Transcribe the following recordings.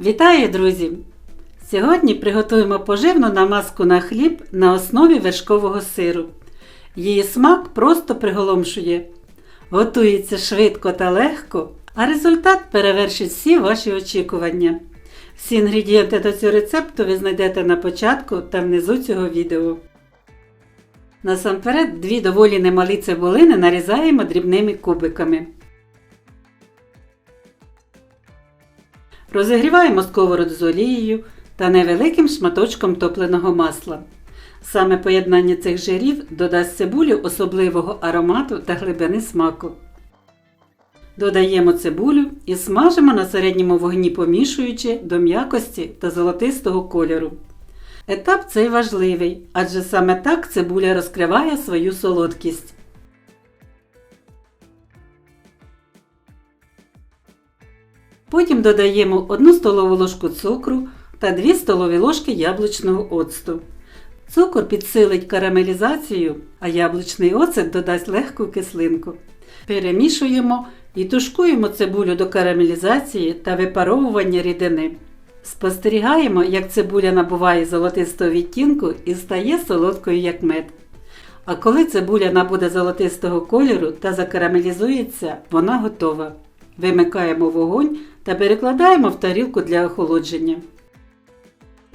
Вітаю, друзі! Сьогодні приготуємо поживну намазку на хліб на основі вершкового сиру. Її смак просто приголомшує. Готується швидко та легко, а результат перевершить всі ваші очікування. Всі інгредієнти до цього рецепту ви знайдете на початку та внизу цього відео. Насамперед, дві доволі немалі цибулини нарізаємо дрібними кубиками. Розігріваємо сковороду з олією та невеликим шматочком топленого масла. Саме поєднання цих жирів додасть цибулі особливого аромату та глибини смаку. Додаємо цибулю і смажимо на середньому вогні, помішуючи до м'якості та золотистого кольору. Етап цей важливий, адже саме так цибуля розкриває свою солодкість. Потім додаємо 1 столову ложку цукру та 2 столові ложки яблучного оцту. Цукор підсилить карамелізацію, а яблучний оцет додасть легку кислинку. Перемішуємо і тушкуємо цибулю до карамелізації та випаровування рідини. Спостерігаємо, як цибуля набуває золотистого відтінку і стає солодкою як мед. А коли цибуля набуде золотистого кольору та закарамелізується, вона готова. Вимикаємо вогонь та перекладаємо в тарілку для охолодження.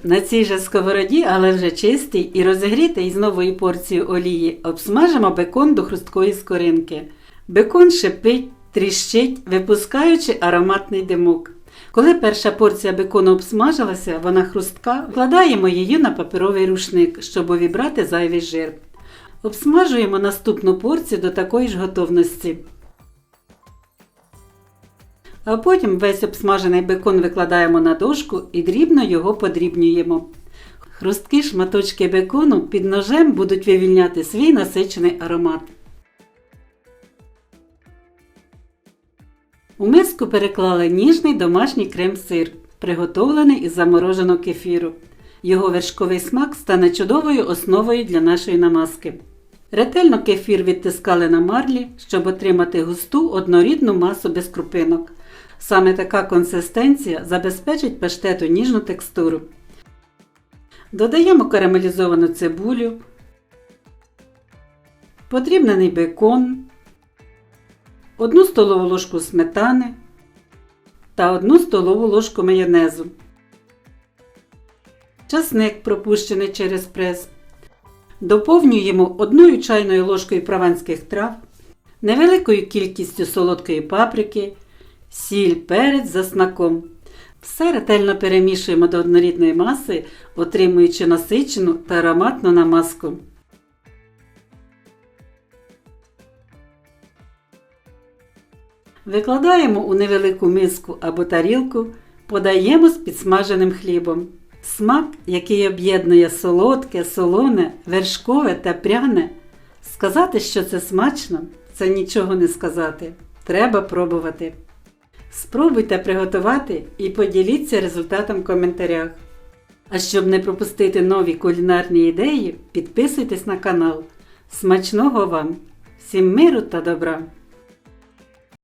На цій же сковороді, але вже чистій і розігрітий із новою порцією олії, обсмажимо бекон до хрусткої скоринки. Бекон шипить, тріщить, випускаючи ароматний димок. Коли перша порція бекону обсмажилася, вона хрустка, вкладаємо її на паперовий рушник, щоб увібрати зайвий жир. Обсмажуємо наступну порцію до такої ж готовності. А потім весь обсмажений бекон викладаємо на дошку і дрібно його подрібнюємо. Хрусткі шматочки бекону під ножем будуть вивільняти свій насичений аромат. У миску переклали ніжний домашній крем-сир, приготовлений із замороженого кефіру. Його вершковий смак стане чудовою основою для нашої намазки. Ретельно кефір відтискали на марлі, щоб отримати густу однорідну масу без крупинок. Саме така консистенція забезпечить паштету ніжну текстуру. Додаємо карамелізовану цибулю, подрібнений бекон, 1 столову ложку сметани та 1 столову ложку майонезу, часник пропущений через прес. Доповнюємо 1 чайною ложкою прованських трав, невеликою кількістю солодкої паприки, сіль, перець за смаком. Все ретельно перемішуємо до однорідної маси, отримуючи насичену та ароматну намазку. Викладаємо у невелику миску або тарілку, подаємо з підсмаженим хлібом. Смак, який об'єднує солодке, солоне, вершкове та пряне. Сказати, що це смачно, це нічого не сказати. Треба пробувати. Спробуйте приготувати і поділіться результатом в коментарях. А щоб не пропустити нові кулінарні ідеї, підписуйтесь на канал. Смачного вам! Всім миру та добра!